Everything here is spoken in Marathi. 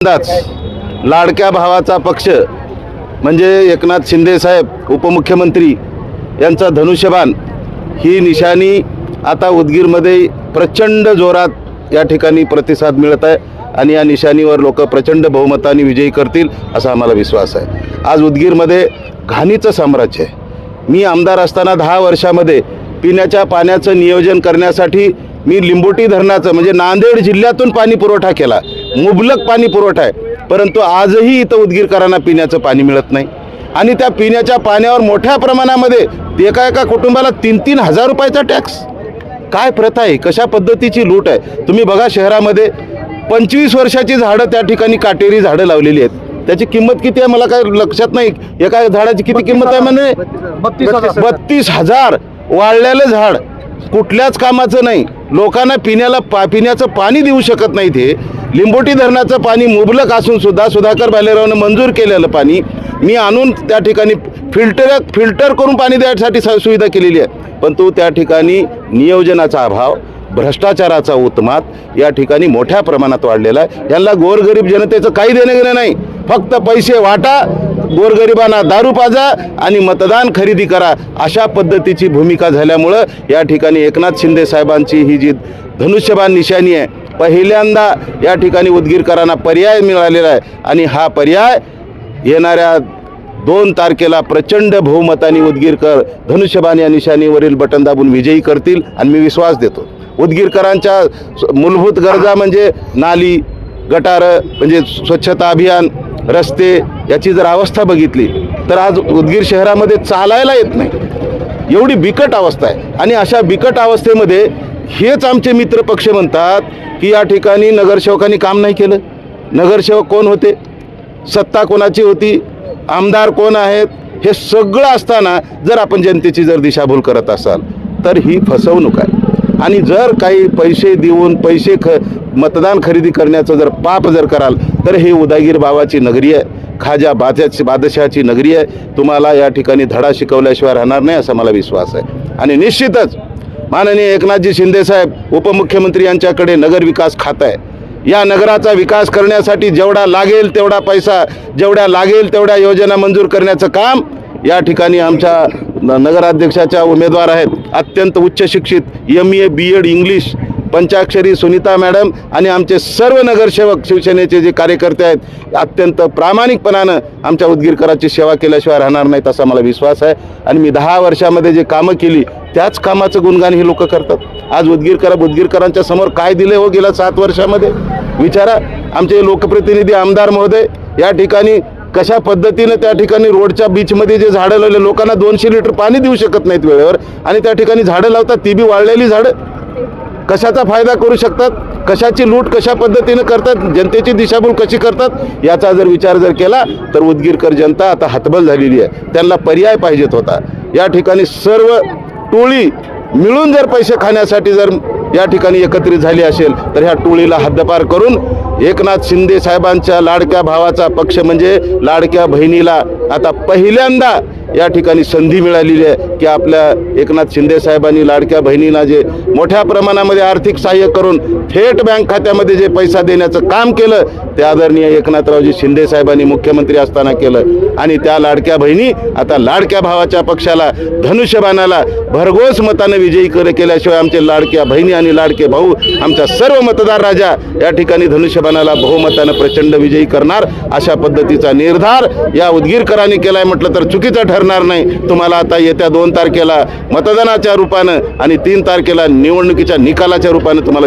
पहिल्यांदाच लाडक्या भावाचा पक्ष म्हणजे एकनाथ शिंदे साहेब उपमुख्यमंत्री यांचा धनुष्यबाण ही निशाणी आता उदगीरमध्ये प्रचंड जोरात या ठिकाणी प्रतिसाद मिळत आहे आणि या निशाणीवर लोक प्रचंड बहुमताने विजयी करतील असा आम्हाला विश्वास आहे. आज उदगीरमध्ये घाणीचं साम्राज्य आहे. मी आमदार असताना दहा वर्षामध्ये पिण्याच्या पाण्याचं नियोजन करण्यासाठी मी लिंबोटी धरणाचं म्हणजे नांदेड जिल्ह्यातून पाणी पुरवठा केला. मुबलक पाणी पुरवठा आहे. परंतु आजही इथं उदगीरकरांना पिण्याचं पाणी मिळत नाही. आणि त्या पिण्याच्या पाण्यावर मोठ्या प्रमाणामध्ये एका एका कुटुंबाला तीन तीन हजार रुपयाचा टॅक्स. काय प्रथा आहे? कशा पद्धतीची लूट आहे? तुम्ही बघा शहरामध्ये पंचवीस वर्षाची झाडं त्या ठिकाणी काटेरी झाडं लावलेली आहेत. त्याची किंमत किती आहे? मला काय लक्षात नाही. एका झाडाची किती किंमत आहे म्हणे? बत्तीस हजार. बत्तीस हजार. वाळलेलं झाड कुठल्याच कामाचं नाही. लोकांना पिण्याला पा पिण्याचं पाणी देऊ शकत नाही ते लिंबोटी धरणाचं पाणी मुबलक असून सुद्धा सुधाकर भालेरावनं मंजूर केलेलं पाणी मी आणून त्या ठिकाणी फिल्टर फिल्टर करून पाणी द्यायसाठी स- सुविधा केलेली आहे. पण तो त्या ठिकाणी नियोजनाचा अभाव भ्रष्टाचाराचा उत्मात या ठिकाणी मोठ्या प्रमाणात वाढलेला आहे. यांना गोरगरीब जनतेचं काही देणं घेणं नाही. फक्त पैसे वाटा गोरगरिबांना दारू पाजा आणि मतदान खरेदी करा अशा पद्धतीची भूमिका झाल्यामुळं या ठिकाणी एकनाथ शिंदे साहेबांची ही जी धनुष्यबाण निशाणी आहे पहिल्यांदा या ठिकाणी उदगीरकरांना पर्याय मिळालेला आहे. आणि हा पर्याय येणाऱ्या दोन तारखेला प्रचंड बहुमताने उदगीरकर धनुष्यबाण या निशाणीवरील बटन दाबून विजयी करतील आणि मी विश्वास देतो. उदगीरकरांच्या स- मूलभूत गरजा म्हणजे नाली गटारं म्हणजे स्वच्छता अभियान रस्ते याची जर अवस्था बघितली तर आज उदगीर शहरामध्ये चालायला येत नाही. एवढी बिकट अवस्था आहे. आणि अशा बिकट अवस्थेमध्ये हेच आमचे मित्र पक्ष म्हणतात की या ठिकाणी नगरसेवकांनी काम नाही केलं. नगरसेवक कोण होते? सत्ता कोणाची होती? आमदार कोण आहेत? हे सगळं असताना जर आपण जनतेची जर दिशाभूल करत असाल तर ही फसवणूक आहे. आणि जर काही पैसे देऊन पैसे ख मतदान खरेदी करण्याचं जर पाप जर कराल तर हे उदागीर बाबाची नगरी आहे. खाजा बाद्याची बादशाची नगरी आहे. तुम्हाला या ठिकाणी धडा शिकवल्याशिवाय राहणार नाही असा मला विश्वास आहे. आणि निश्चितच माननीय एकनाथजी शिंदेसाहेब उपमुख्यमंत्री यांच्याकडे नगर विकास खातं आहे. या नगराचा विकास करण्यासाठी जेवढा लागेल तेवढा पैसा जेवढ्या लागेल तेवढ्या योजना मंजूर करण्याचं काम या ठिकाणी आमच्या नगराध्यक्षाच्या उमेदवार आहेत. अत्यंत उच्च शिक्षित M A B Ed English Panchakshari Sunita madam आणि आमचे सर्व नगरसेवक शिवसेनेचे जे कार्यकर्ते आहेत अत्यंत प्रामाणिकपणानं आमच्या उदगीरकराची सेवा केल्याशिवाय राहणार नाहीत असा मला विश्वास आहे. आणि मी दहा वर्षामध्ये जे कामं केली त्याच कामाचं गुणगान ही लोक करतात. आज उदगीरकर उदगीरकरांच्या समोर काय दिले हो गेल्या सात वर्षामध्ये? विचारा आमचे लोकप्रतिनिधी आमदार महोदय या ठिकाणी कशा पद्धतीनं त्या ठिकाणी रोडच्या बीचमध्ये जे झाडं लावले लोकांना दोनशे लिटर पाणी देऊ शकत नाहीत वेळेवर. आणि त्या ठिकाणी झाडं लावतात ती बी वाळलेली झाडं. कशाचा फायदा करू शकतात? कशाची लूट कशा पद्धतीनं करतात? जनतेची दिशाभूल कशी करतात? याचा जर विचार जर केला तर उदगीरकर जनता आता हतबल झालेली आहे. त्यांना पर्याय पाहिजेत होता. या ठिकाणी सर्व टोळी मिळून जर पैसे खाण्यासाठी जर या ठिकाणी एकत्रित झाली असेल तर ह्या टोळीला हद्दपार करून एकनाथ शिंदे साहेबांच्या लाडक्या भावाचा पक्ष म्हणजे लाडक्या बहिणीला आता पहिल्यांदा या ठिकाणी संधी मिळालेली आहे की आपल्या एकनाथ शिंदे साहेबांनी लाडक्या बहिणींना जे मोठ्या प्रमाणामध्ये आर्थिक सहाय्य करून थेट बँक खात्यामध्ये जे पैसा देण्याचं काम केलं ते आदरणीय एकनाथरावजी शिंदे साहेबांनी मुख्यमंत्री असताना केलं. आणि त्या लाडक्या बहिणी आता लाडक्या भावाच्या पक्षाला धनुष्यबाणाला भरघोस मतानं विजयी कर केल्याशिवाय आमचे लाडक्या बहिणी आणि लाडके भाऊ आमच्या सर्व मतदार राजा या ठिकाणी धनुष्यबाणाला बहुमतानं प्रचंड विजयी करणार अशा पद्धतीचा निर्धार या उदगीरकरांनी केलाय म्हटलं तर चुकीचं करणार नाही. तुम्हाला आता येत्या दोन तारखेला मतदानाच्या रूपानं आणि तीन तारखेला निवडणुकीच्या निकालाच्या रूपानं तुम्हाला